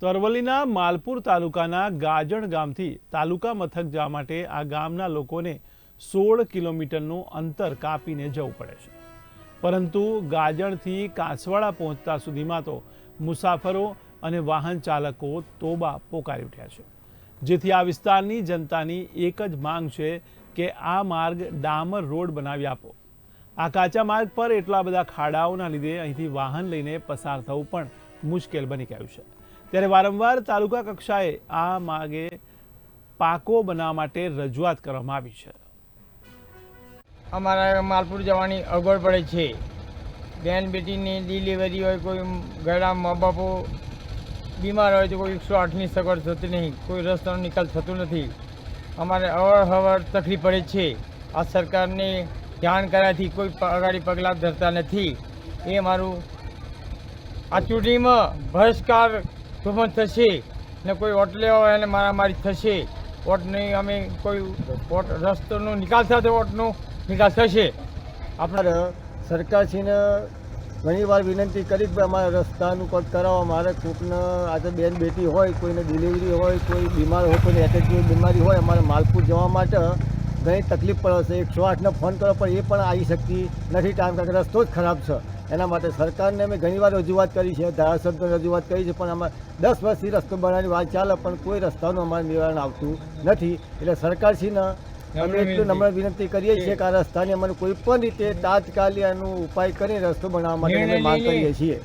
તો અરવલ્લીના માલપુર તાલુકાના ગાજણ ગામથી તાલુકા મથક જવા માટે આ ગામના લોકોને સોળ કિલોમીટરનું અંતર કાપીને જવું પડે છે. પરંતુ ગાજણથી કાંસવાડા પહોંચતા સુધીમાં તો મુસાફરો અને વાહન ચાલકો તોબા પોકારી ઉઠ્યા છે. જેથી આ વિસ્તારની જનતાની એક જ માંગ છે કે આ માર્ગ ડામર રોડ બનાવી આપો. આ કાચા માર્ગ પર એટલા બધા ખાડાઓના લીધે અહીંથી વાહન લઈને પસાર થવું પણ મુશ્કેલ બની ગયું છે. ત્યારે વારંવાર તાલુકા કક્ષાએ આ માર્ગે પાકો બનાવવા માટે રજૂઆત કરવામાં આવી છે. અમારા માલપુર જવાની અગવડ પડે છે. બેન બેટીની ડિલિવરી હોય, કોઈ ઘરના મા બાપો બીમાર હોય તો કોઈ એકસો આઠની સગવડ થતી નહીં. કોઈ રસ્તાનો નિકાલ થતો નથી. અમારે અવરહવર તકલીફ પડે છે. આ સરકારને ધ્યાન કર્યાથી કોઈ અગાડી પગલાં ધરતા નથી. એ મારું આ ચૂંટણીમાં બહિષ્કાર ધુમ્મસ થશે ને કોઈ ઓટ લેવા હોય એને મારામારી થશે. ઓટની અમે કોઈ ઓટ રસ્તોનો નિકાલ સાથે ઓટનો નિકાલ થશે. આપણે સરકારશ્રીને ઘણી વાર વિનંતી કરી કે અમારા રસ્તાનું કદ કરાવો મારે કોઈકને આજે બેન બેટી હોય, કોઈને ડિલિવરી હોય, કોઈ બીમાર હોય, કોઈને જેવી બીમારી હોય, અમારે માલપુર જવા માટે ઘણી તકલીફ પડે છે. એકસો આઠને ફોન કરો પણ એ પણ આવી શકતી નથી. કારણ કે રસ્તો જ ખરાબ છે. એના માટે સરકારને અમે ઘણી વાર રજૂઆત કરી છે ધારાસભ્યને રજૂઆત કરી છે પણ આમાં દસ વર્ષથી રસ્તો બનાવવાની વાત ચાલે પણ કોઈ રસ્તાનું અમારે નિવારણ આવતું નથી. એટલે સરકારશ્રીને અમે એટલું નમ્ર વિનંતી કરીએ છીએ કે આ રસ્તાની અમને કોઈ પણ રીતે તાત્કાલિક ઉપાય કરી રસ્તો બનાવવા માટે અમે માંગ કરીએ છીએ.